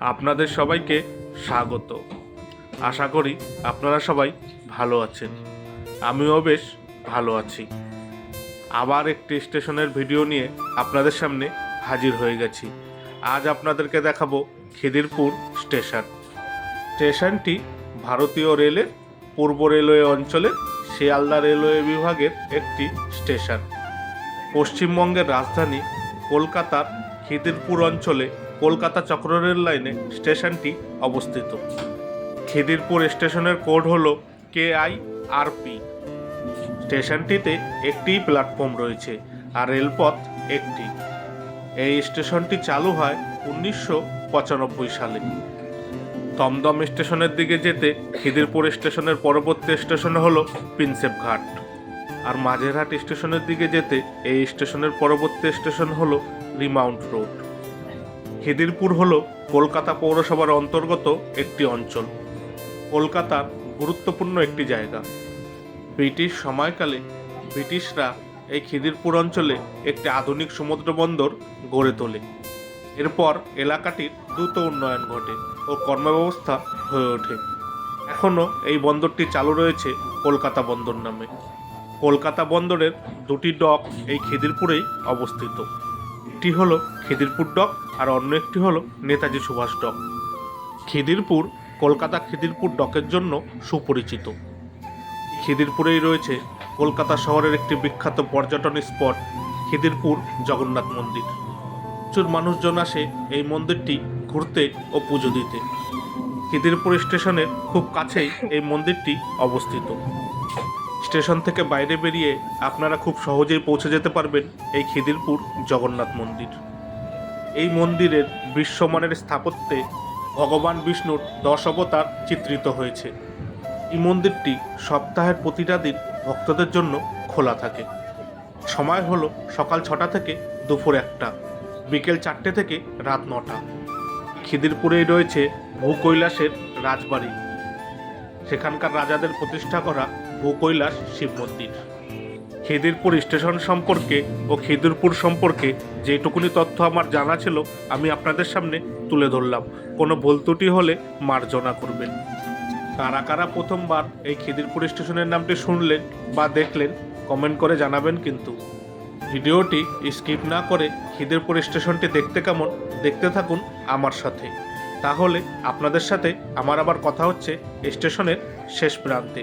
আপনাদের সবাইকে স্বাগত। আশা করি আপনারা সবাই ভালো আছেন। আমিও বেশ ভালো আছি। আবার একটি স্টেশনের ভিডিও নিয়ে আপনাদের সামনে হাজির হয়ে গেছি। আজ আপনাদেরকে দেখাবো খিদিরপুর স্টেশন। স্টেশনটি ভারতীয় রেলের পূর্ব রেলওয়ে অঞ্চলের শিয়ালদা রেলওয়ে বিভাগের একটি স্টেশন। পশ্চিমবঙ্গের রাজধানী কলকাতার খিদিরপুর অঞ্চলে কলকাতা চক্র রেল লাইনে স্টেশনটি অবস্থিত। খিদিরপুর স্টেশনের কোড হল কে আই আর পি স্টেশনটিতে একটিই প্ল্যাটফর্ম রয়েছে আর রেলপথ একটি। এই স্টেশনটি চালু হয় উনিশশো পঁচানব্বই সালে। দমদম স্টেশনের দিকে যেতে খিদিরপুর স্টেশনের পরবর্তী স্টেশন হল প্রিন্সেপ ঘাট। আর মাঝেরহাট স্টেশনের দিকে যেতে এই স্টেশনের পরবর্তী স্টেশন হল রিমাউন্ট রোড। খিদিরপুর হল কলকাতা পৌরসভার অন্তর্গত একটি অঞ্চল। কলকাতার গুরুত্বপূর্ণ একটি জায়গা। ব্রিটিশ সময়কালে ব্রিটিশরা এই খিদিরপুর অঞ্চলে একটি আধুনিক সমুদ্র বন্দর গড়ে তোলে। এরপর এলাকাটির দ্রুত উন্নয়ন ঘটে ও কর্মব্যবস্থা হয়ে ওঠে। এখনও এই বন্দরটি চালু রয়েছে কলকাতা বন্দর নামে। কলকাতা বন্দরের দুটি ডক এই খিদিরপুরেই অবস্থিত। একটি হলো খিদিরপুর ডক আর অন্য একটি হলো নেতাজি সুভাষ ডক। খিদিরপুর, কলকাতা খিদিরপুর ডকের জন্য সুপরিচিত। খিদিরপুরেই রয়েছে কলকাতা শহরের একটি বিখ্যাত পর্যটন স্পট, খিদিরপুর জগন্নাথ মন্দির। প্রচুর মানুষজন আসে এই মন্দিরটি ঘুরতে ও পুজো দিতে। খিদিরপুর স্টেশনের খুব কাছেই এই মন্দিরটি অবস্থিত। স্টেশন থেকে বাইরে বেরিয়ে আপনারা খুব সহজেই পৌঁছে যেতে পারবেন এই খিদিরপুর জগন্নাথ মন্দির। এই মন্দিরের বিশ্বমানের স্থাপত্যে ভগবান বিষ্ণুর দশ অবতার চিত্রিত হয়েছে। এই মন্দিরটি সপ্তাহের প্রতিটা দিন ভক্তদের জন্য খোলা থাকে। সময় হলো সকাল ছটা থেকে দুপুর একটা, বিকেল চারটে থেকে রাত নটা। খিদিরপুরেই রয়েছে ভূকৈলাসের রাজবাড়ি। সেখানকার রাজাদের প্রতিষ্ঠা করা ভূকৈলাস শিব মন্দির। খিদিরপুর স্টেশন সম্পর্কে ও খিদিরপুর সম্পর্কে যেটুকুনি তথ্য আমার জানা ছিল, আমি আপনাদের সামনে তুলে ধরলাম। কোনো ভুল ত্রুটি হলে মার্জনা করবেন। কারা কারা প্রথমবার এই খিদিরপুর স্টেশনের নামটি শুনলেন বা দেখলেন, কমেন্ট করে জানাবেন কিন্তু। ভিডিওটি স্কিপ না করে খিদিরপুর স্টেশনটি দেখতে কেমন, দেখতে থাকুন আমার সাথে। তাহলে আপনাদের সাথে আমার আবার কথা হচ্ছে স্টেশনের শেষ প্রান্তে।